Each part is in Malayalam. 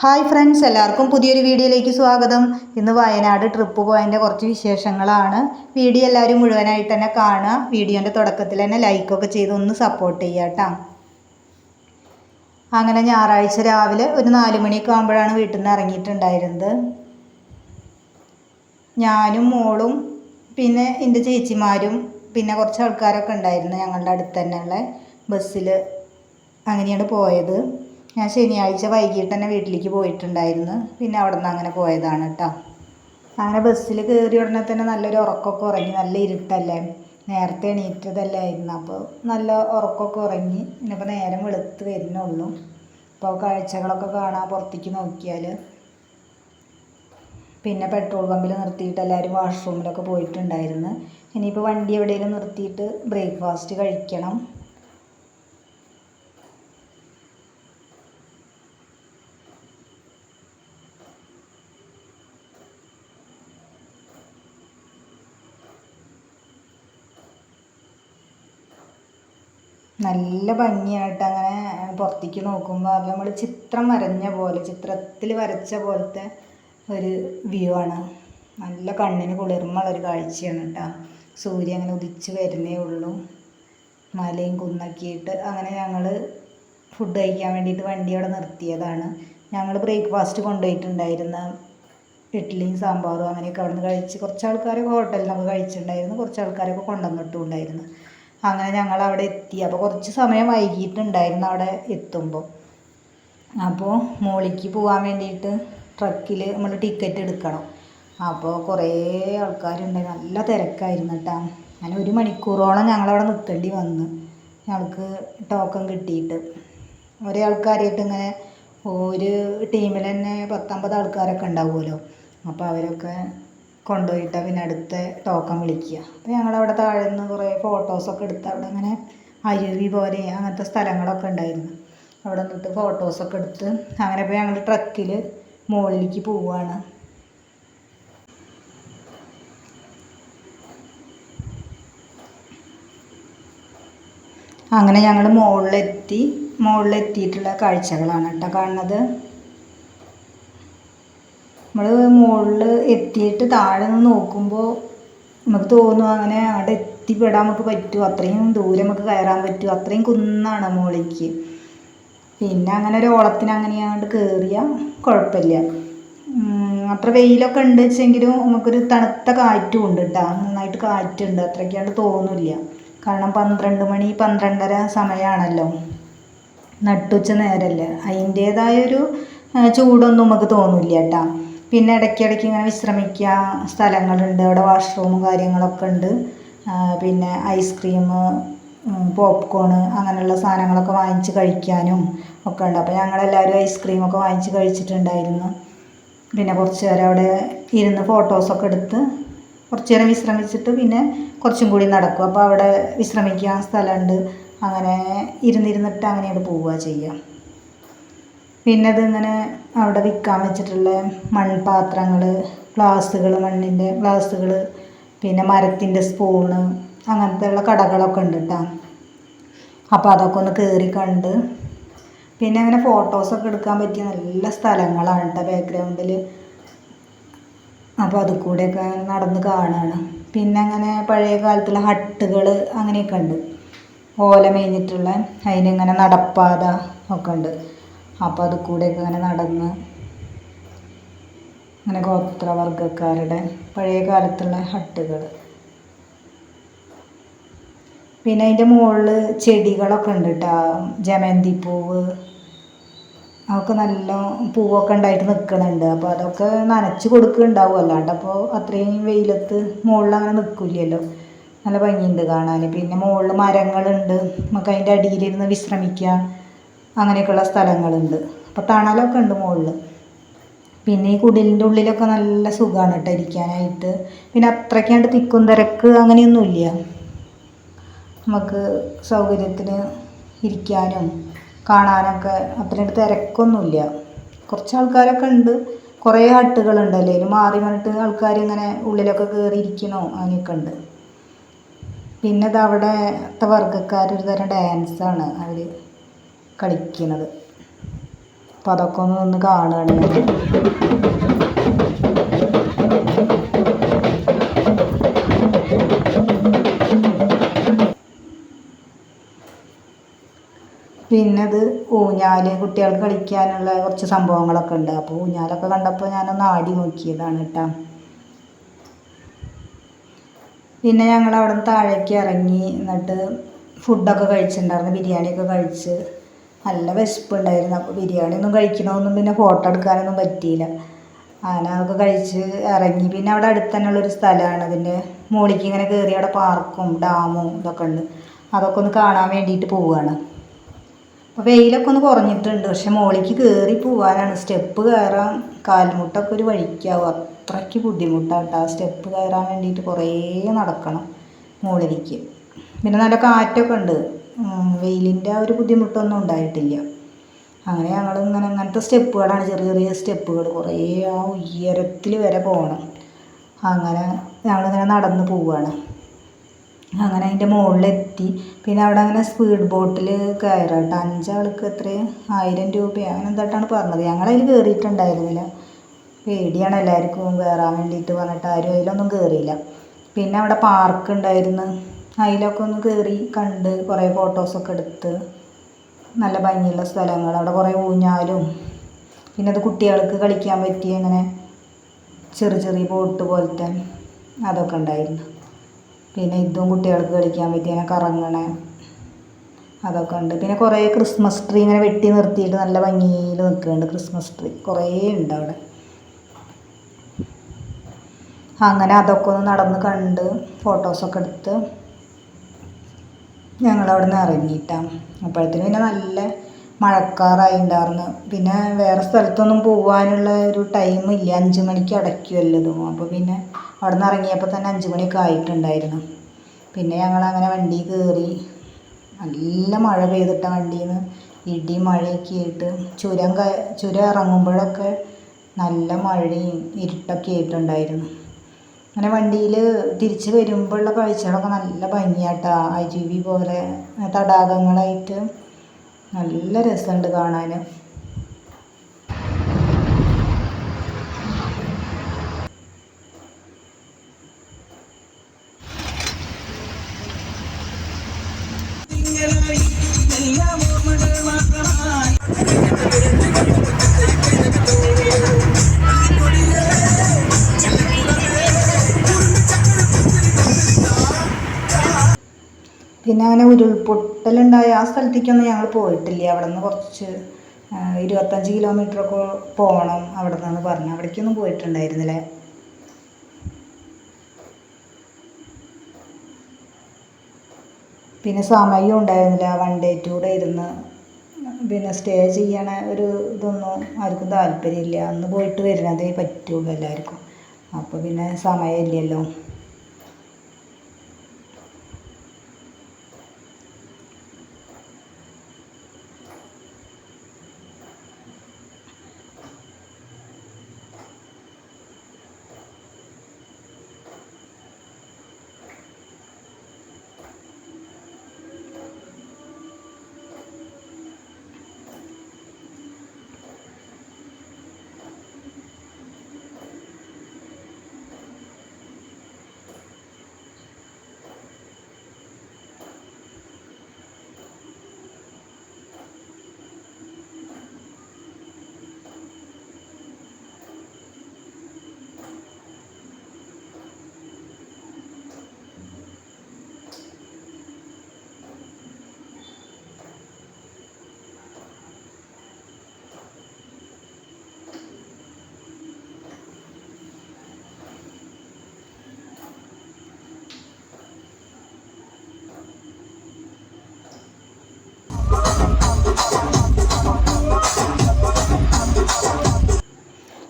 ഹായ് ഫ്രണ്ട്സ് എല്ലാവർക്കും പുതിയൊരു വീഡിയോയിലേക്ക് സ്വാഗതം. ഇന്ന് വയനാട് ട്രിപ്പ് പോയതിന്റെ കുറച്ച് വിശേഷങ്ങളാണ്. വീഡിയോ എല്ലാവരും മുഴുവനായിട്ട് തന്നെ കാണുക. വീഡിയോന്റെ തുടക്കത്തിൽ തന്നെ ലൈക്കൊക്കെ ചെയ്ത് ഒന്ന് സപ്പോർട്ട് ചെയ്യുക കേട്ടോ. അങ്ങനെ ഞായറാഴ്ച രാവിലെ ഒരു നാല് മണിയൊക്കെ ആകുമ്പോഴാണ് വീട്ടിൽ നിന്ന് ഇറങ്ങിയിട്ടുണ്ടായിരുന്നത്. ഞാനും മോളും പിന്നെ എന്റെ ചേച്ചിമാരും പിന്നെ കുറച്ച് ആൾക്കാരൊക്കെ ഉണ്ടായിരുന്നു ഞങ്ങളുടെ അടുത്ത് തന്നെയുള്ള ബസ്സിൽ അങ്ങനെയാണ് പോയത്. ഞാൻ ശനിയാഴ്ച വൈകിട്ട് തന്നെ വീട്ടിലേക്ക് പോയിട്ടുണ്ടായിരുന്നു. പിന്നെ അവിടെ നിന്ന് അങ്ങനെ പോയതാണ് കേട്ടോ. അങ്ങനെ ബസ്സിൽ കയറി ഉടനെ തന്നെ നല്ലൊരു ഉറക്കമൊക്കെ ഉറങ്ങി. നല്ല ഇരുട്ടല്ലേ? നേരത്തെ എണീറ്റതല്ലായിരുന്നു. അപ്പോൾ നല്ല ഉറക്കമൊക്കെ ഉറങ്ങി. ഇനിയിപ്പോൾ നേരം വെളുത്ത് വരുന്നുള്ളൂ. അപ്പോൾ കാഴ്ചകളൊക്കെ കാണാൻ പുറത്തേക്ക് നോക്കിയാൽ പിന്നെ പെട്രോൾ പമ്പിൽ നിർത്തിയിട്ട് എല്ലാവരും വാഷ്റൂമിലൊക്കെ പോയിട്ടുണ്ടായിരുന്നു. ഇനിയിപ്പോൾ വണ്ടി എവിടെയെങ്കിലും നിർത്തിയിട്ട് ബ്രേക്ക്ഫാസ്റ്റ് കഴിക്കണം. നല്ല ഭംഗിയാണ് കേട്ടോ അങ്ങനെ പുറത്തേക്ക് നോക്കുമ്പോൾ നമ്മൾ ചിത്രം വരഞ്ഞ പോലെ ചിത്രത്തിൽ വരച്ച പോലത്തെ ഒരു വ്യൂ ആണ്. നല്ല കണ്ണിന് കുളിർമുള്ളൊരു കാഴ്ചയാണ് കേട്ടോ സൂര്യൻ അങ്ങനെ ഉദിച്ച് വരുന്നേ ഉള്ളൂ. മലയും കുന്നൊക്കെ ആയിട്ട് അങ്ങനെ ഞങ്ങൾ ഫുഡ് കഴിക്കാൻ വേണ്ടിയിട്ട് വണ്ടി അവിടെ നിർത്തിയതാണ്. ഞങ്ങൾ ബ്രേക്ക്ഫാസ്റ്റ് കൊണ്ടുപോയിട്ടുണ്ടായിരുന്ന ഇഡ്ഡലിയും സാമ്പാറും അങ്ങനെയൊക്കെ അവിടെ നിന്ന് കഴിച്ച് കുറച്ച് ആൾക്കാരൊക്കെ ഹോട്ടലിൽ നിന്നൊക്കെ കഴിച്ചിട്ടുണ്ടായിരുന്നു. കുറച്ച് ആൾക്കാരൊക്കെ കൊണ്ടുവന്നിട്ടും ഉണ്ടായിരുന്നു അങ്ങനെ ഞങ്ങൾ അവിടെ എത്തി. അപ്പോൾ കുറച്ച് സമയം വൈകിട്ടുണ്ടായിരുന്നു അവിടെ എത്തുമ്പോൾ അപ്പോൾ മോളിക്ക് പോകാൻ വേണ്ടിയിട്ട് ട്രക്കിൽ നമ്മൾ ടിക്കറ്റ് എടുക്കണം. അപ്പോൾ കുറേ ആൾക്കാരുണ്ടായി നല്ല തിരക്കായിരുന്നു കേട്ടോ അങ്ങനെ ഒരു മണിക്കൂറോളം ഞങ്ങളവിടെ നിൽക്കേണ്ടി വന്ന്. ഞങ്ങൾക്ക് ടോക്കൺ കിട്ടിയിട്ട്. ഒരേ ആൾക്കാരായിട്ട് ഇങ്ങനെ ഒരു ടീമിൽ തന്നെ പത്തൊമ്പത് ആൾക്കാരൊക്കെ ഉണ്ടാവുമല്ലോ. അപ്പോൾ അവരൊക്കെ കൊണ്ടുപോയിട്ട് പിന്നെ അടുത്ത ടോക്കൺ വിളിക്കുക. അപ്പോൾ ഞങ്ങളവിടെ താഴെ നിന്ന് കുറേ ഫോട്ടോസൊക്കെ എടുത്ത് അവിടെ അങ്ങനെ അരുവി പോലെ അങ്ങനത്തെ സ്ഥലങ്ങളൊക്കെ ഉണ്ടായിരുന്നു. അവിടെ നിന്നിട്ട് ഫോട്ടോസൊക്കെ എടുത്ത് അങ്ങനെ ഇപ്പോൾ ഞങ്ങൾ ട്രക്കിൽ മുകളിലേക്ക് പോവുകയാണ് അങ്ങനെ ഞങ്ങൾ മുകളിലെത്തി മുകളിലെത്തിയിട്ടുള്ള കാഴ്ചകളാണ് കേട്ടോ കാണുന്നത്. നമ്മൾ മുകളിൽ എത്തിയിട്ട് താഴെ നിന്ന് നോക്കുമ്പോൾ നമുക്ക് തോന്നും അങ്ങനെ അവിടെ എത്തിപ്പെടാൻ നമുക്ക് പറ്റുമോ അത്രയും ദൂരം നമുക്ക് കയറാൻ പറ്റുമോ അത്രയും കുന്നാണ് മുകളിലേക്ക് പിന്നെ അങ്ങനെ ഒരു ഓളത്തിന് അങ്ങനെ അങ്ങോട്ട് കയറിയാൽ കുഴപ്പമില്ല. അത്ര വെയിലൊക്കെ ഉണ്ട് വെച്ചെങ്കിലും നമുക്കൊരു തണുത്ത കാറ്റും ഉണ്ട് കേട്ടോ നന്നായിട്ട് കാറ്റുണ്ട്. അത്രയ്ക്കാണ്ട് തോന്നില്ല കാരണം പന്ത്രണ്ട് മണി പന്ത്രണ്ടര സമയമാണല്ലോ നട്ടുച്ച നേരമല്ലേ അതിന്റേതായൊരു ചൂടൊന്നും നമുക്ക് തോന്നില്ല കേട്ടോ പിന്നെ ഇടയ്ക്കിടയ്ക്ക് ഇങ്ങനെ വിശ്രമിക്കുക സ്ഥലങ്ങളുണ്ട് അവിടെ വാഷ്റൂമും കാര്യങ്ങളൊക്കെ ഉണ്ട്. പിന്നെ ഐസ്ക്രീം പോപ്കോൺ അങ്ങനെയുള്ള സാധനങ്ങളൊക്കെ വാങ്ങിച്ച് കഴിക്കാനും ഒക്കെ ഉണ്ട്. അപ്പോൾ ഞങ്ങളെല്ലാവരും ഐസ്ക്രീമൊക്കെ വാങ്ങിച്ച് കഴിച്ചിട്ടുണ്ടായിരുന്നു. പിന്നെ കുറച്ച് നേരം അവിടെ ഇരുന്ന് ഫോട്ടോസൊക്കെ എടുത്ത് കുറച്ച് നേരം വിശ്രമിച്ചിട്ട് പിന്നെ കുറച്ചും കൂടി നടക്കും. അപ്പോൾ അവിടെ വിശ്രമിക്കാൻ സ്ഥലമുണ്ട്. അങ്ങനെ ഇരുന്നിരുന്നിട്ട് അങ്ങനെയാണ് പോവുക ചെയ്യുക. പിന്നെ ഇതിങ്ങനെ അവിടെ വിൽക്കാൻ വെച്ചിട്ടുള്ള മൺപാത്രങ്ങൾ ഗ്ലാസ്സുകൾ മണ്ണിന്റെ ഗ്ലാസ്സുകൾ പിന്നെ മരത്തിന്റെ സ്പൂണ് അങ്ങനത്തെ ഉള്ള കടകളൊക്കെ ഉണ്ട് കേട്ടോ അപ്പോൾ അതൊക്കെ ഒന്ന് കയറി കണ്ട് പിന്നെ അങ്ങനെ ഫോട്ടോസൊക്കെ എടുക്കാൻ പറ്റിയ നല്ല സ്ഥലങ്ങളാണ് കേട്ടോ ബാക്ക്ഗ്രൗണ്ടിൽ അപ്പോൾ അത് കൂടെയൊക്കെ നടന്ന് കാണുകയാണ് പിന്നെ അങ്ങനെ പഴയ കാലത്തുള്ള ഹട്ടുകൾ അങ്ങനെയൊക്കെ ഉണ്ട്. ഓല മേഞ്ഞിട്ടുള്ള അതിനിങ്ങനെ നടപ്പാത ഒക്കെ ഉണ്ട്. അപ്പോൾ അത് കൂടെയൊക്കെ ഇങ്ങനെ നടന്ന് അങ്ങനെ ഗോത്രവർഗക്കാരുടെ പഴയ കാലത്തുള്ള ഹട്ടുകൾ. പിന്നെ അതിന്റെ മുകളിൽ ചെടികളൊക്കെ ഉണ്ട് കേട്ടോ ജമന്തി പൂവ് അതൊക്കെ നല്ല പൂവൊക്കെ ഉണ്ടായിട്ട് നിൽക്കുന്നുണ്ട് അപ്പോൾ അതൊക്കെ നനച്ച് കൊടുക്കുന്നുണ്ടാവും അല്ലാണ്ട് അപ്പോൾ അത്രയും വെയിലത്ത് മുകളിൽ അങ്ങനെ നിൽക്കില്ലല്ലോ നല്ല ഭംഗിയുണ്ട് കാണാൻ. പിന്നെ മുകളിൽ മരങ്ങളുണ്ട്. നമുക്ക് അതിന്റെ അടിയിലിരുന്ന് വിശ്രമിക്കാം. അങ്ങനെയൊക്കെയുള്ള സ്ഥലങ്ങളുണ്ട്. അപ്പോൾ തണലൊക്കെ ഉണ്ട് മുകളിൽ പിന്നെ ഈ കുടിലിന്റെ ഉള്ളിലൊക്കെ നല്ല സുഖമാണ് കേട്ടോ ഇരിക്കാനായിട്ട്. പിന്നെ അത്രയ്ക്കാണ്ട് തിക്കും തിരക്ക് അങ്ങനെയൊന്നുമില്ല. നമുക്ക് സൗകര്യത്തിന് ഇരിക്കാനും കാണാനൊക്കെ അത്രയും തിരക്കൊന്നുമില്ല. കുറച്ച് ആൾക്കാരൊക്കെ ഉണ്ട്. കുറേ ഹട്ടുകളുണ്ടല്ലേ അല്ലെങ്കിൽ മാറി വന്നിട്ട് ആൾക്കാർ ഇങ്ങനെ ഉള്ളിലൊക്കെ കയറി ഇരിക്കണോ? അങ്ങനെയൊക്കെ ഉണ്ട്. പിന്നെ ഇത് അവിടെ വർഗക്കാർ തരം ഡാൻസാണ് അവർ കളിക്കുന്നത് അപ്പോൾ അതൊക്കെ ഒന്ന് ഒന്ന് കാണുകയാണ്. പിന്നെ അത് ഊഞ്ഞാൽ കുട്ടികൾക്ക് കളിക്കാനുള്ള കുറച്ച് സംഭവങ്ങളൊക്കെ ഉണ്ട്. അപ്പോൾ ഊഞ്ഞാലൊക്കെ കണ്ടപ്പോൾ ഞാനൊന്ന് ആടി നോക്കിയതാണ് കേട്ടോ. പിന്നെ ഞങ്ങൾ അവിടെ നിന്ന് താഴേക്ക് ഇറങ്ങി എന്നിട്ട് ഫുഡൊക്കെ കഴിച്ചിട്ടുണ്ടായിരുന്നു. ബിരിയാണിയൊക്കെ കഴിച്ച്. നല്ല വിശപ്പുണ്ടായിരുന്നു. അപ്പോൾ ബിരിയാണി ഒന്നും കഴിക്കണമൊന്നും പിന്നെ ഫോട്ടോ എടുക്കാനൊന്നും പറ്റിയില്ല. അങ്ങനെ അതൊക്കെ കഴിച്ച് ഇറങ്ങി. പിന്നെ അവിടെ അടുത്ത് തന്നെയുള്ളൊരു സ്ഥലമാണ്. അതിന്റെ മുകളിലേക്ക് ഇങ്ങനെ കയറി അവിടെ പാർക്കും ഡാമും ഇതൊക്കെ ഉണ്ട്. അതൊക്കെ ഒന്ന് കാണാൻ വേണ്ടിയിട്ട് പോവുകയാണ്. അപ്പോൾ വെയിലൊക്കെ ഒന്ന് കുറഞ്ഞിട്ടുണ്ട്. പക്ഷെ മുകളിലേക്ക് കയറി പോകാനാണ് സ്റ്റെപ്പ് കയറാൻ കാൽമുട്ടൊക്കെ ഒരു വഴിക്കാവും. അത്രയ്ക്ക് ബുദ്ധിമുട്ടാണ് ആ സ്റ്റെപ്പ് കയറാൻ വേണ്ടിയിട്ട് കുറേ നടക്കണം മുകളിലേക്ക്. പിന്നെ നല്ല കാറ്റൊക്കെ ഉണ്ട്. വെയിലിന്റെ ആ ഒരു ബുദ്ധിമുട്ടൊന്നും ഉണ്ടായിട്ടില്ല. അങ്ങനെ ഞങ്ങൾ ഇങ്ങനെ അങ്ങനത്തെ സ്റ്റെപ്പുകളാണ് ചെറിയ ചെറിയ സ്റ്റെപ്പുകൾ. കുറേ ആ ഉയരത്തിൽ വരെ പോകണം. അങ്ങനെ ഞങ്ങളിങ്ങനെ നടന്ന് പോവുകയാണ് അങ്ങനെ അതിന്റെ മുകളിലെത്തി. പിന്നെ അവിടെ അങ്ങനെ സ്പീഡ് ബോട്ടിൽ കയറാം കേട്ടോ അഞ്ചാൾക്ക് എത്രയും? ആയിരം രൂപയോ? അങ്ങനെ എന്തായിട്ടാണ് പറഞ്ഞത്. ഞങ്ങളതിൽ കയറിയിട്ടുണ്ടായിരുന്നില്ല പേടിയാണ് എല്ലാവർക്കും കയറാൻ വേണ്ടിയിട്ട് പറഞ്ഞിട്ട് ആരും അതിലൊന്നും കയറിയില്ല പിന്നെ അവിടെ പാർക്ക് ഉണ്ടായിരുന്നു. അതിലൊക്കെ ഒന്ന് കയറി കണ്ട് കുറേ ഫോട്ടോസൊക്കെ എടുത്ത് നല്ല ഭംഗിയുള്ള സ്ഥലങ്ങൾ. അവിടെ കുറേ ഊഞ്ഞാലും പിന്നെ അത് കുട്ടികൾക്ക് കളിക്കാൻ പറ്റിയ ഇങ്ങനെ ചെറിയ ചെറിയ ബോട്ട് പോലത്തെ അതൊക്കെ ഉണ്ടായിരുന്നു. പിന്നെ ഇതും കുട്ടികൾക്ക് കളിക്കാൻ പറ്റിയ ഇങ്ങനെ കറങ്ങണ അതൊക്കെ ഉണ്ട്. പിന്നെ കുറേ ക്രിസ്മസ് ട്രീ ഇങ്ങനെ വെട്ടി നിർത്തിയിട്ട് നല്ല ഭംഗിയിൽ നിൽക്കുന്നുണ്ട് ക്രിസ്മസ് ട്രീ കുറേ ഉണ്ട് അവിടെ. അങ്ങനെ അതൊക്കെ ഒന്ന് നടന്ന് കണ്ട് ഫോട്ടോസൊക്കെ എടുത്ത് ഞങ്ങൾ അവിടെ നിന്ന് ഇറങ്ങിയിട്ടാണ് അപ്പോഴത്തേനും പിന്നെ നല്ല മഴക്കാറായി ഉണ്ടായിരുന്നു പിന്നെ വേറെ സ്ഥലത്തൊന്നും പോകാനുള്ള ഒരു ടൈമില്ല അഞ്ച് മണിക്ക് അടയ്ക്കുമല്ലതും അപ്പോൾ പിന്നെ അവിടെ നിന്ന് ഇറങ്ങിയപ്പോൾ തന്നെ അഞ്ച് മണിയൊക്കെ ആയിട്ടുണ്ടായിരുന്നു. പിന്നെ ഞങ്ങൾ അങ്ങനെ വണ്ടി കയറി നല്ല മഴ പെയ്തിട്ട വണ്ടിയിൽ നിന്ന് ഇടി മഴയൊക്കെ ആയിട്ട് ചുരം ചുരം ഇറങ്ങുമ്പോഴൊക്കെ നല്ല മഴയും ഇരുട്ടൊക്കെ ആയിട്ടുണ്ടായിരുന്നു. അങ്ങനെ വണ്ടിയിൽ തിരിച്ച് വരുമ്പോഴുള്ള കാഴ്ചകളൊക്കെ നല്ല ഭംഗിയാട്ടോ. അരുവി പോലെ തടാകങ്ങളായിട്ട് നല്ല രസമുണ്ട് കാണാൻ പിന്നെ അങ്ങനെ ഉരുൾപൊട്ടലുണ്ടായ ആ സ്ഥലത്തേക്കൊന്നും ഞങ്ങൾ പോയിട്ടില്ല. അവിടെ നിന്ന് കുറച്ച് ഇരുപത്തഞ്ച് കിലോമീറ്റർ ഒക്കെ പോകണം അവിടെ നിന്ന് പറഞ്ഞു അവിടേക്കൊന്നും പോയിട്ടുണ്ടായിരുന്നില്ല. പിന്നെ സമയം ഉണ്ടായിരുന്നില്ല. വൺ ഡേ ടു ഡേ ഇരുന്ന് പിന്നെ സ്റ്റേ ചെയ്യണ ഒരു ഇതൊന്നും ആർക്കും താല്പര്യമില്ല. അന്ന് പോയിട്ട് വരുന്നതേ പറ്റുള്ളൂ എല്ലാവർക്കും. അപ്പോൾ പിന്നെ സമയമില്ലല്ലോ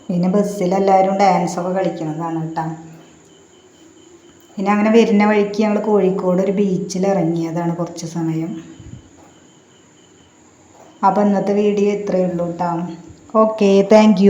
പിന്നെ ബസ്സിലെല്ലാവരും ഡാൻസൊക്കെ കളിക്കുന്നതാണ് കേട്ടോ. പിന്നെ അങ്ങനെ വരുന്ന വഴിക്ക് ഞങ്ങൾ കോഴിക്കോട് ഒരു ബീച്ചിൽ ഇറങ്ങിയതാണ് കുറച്ച് സമയം. അപ്പോൾ ഇന്നത്തെ വീഡിയോ ഇത്രയേ ഉള്ളൂ കേട്ടോ. Okay thank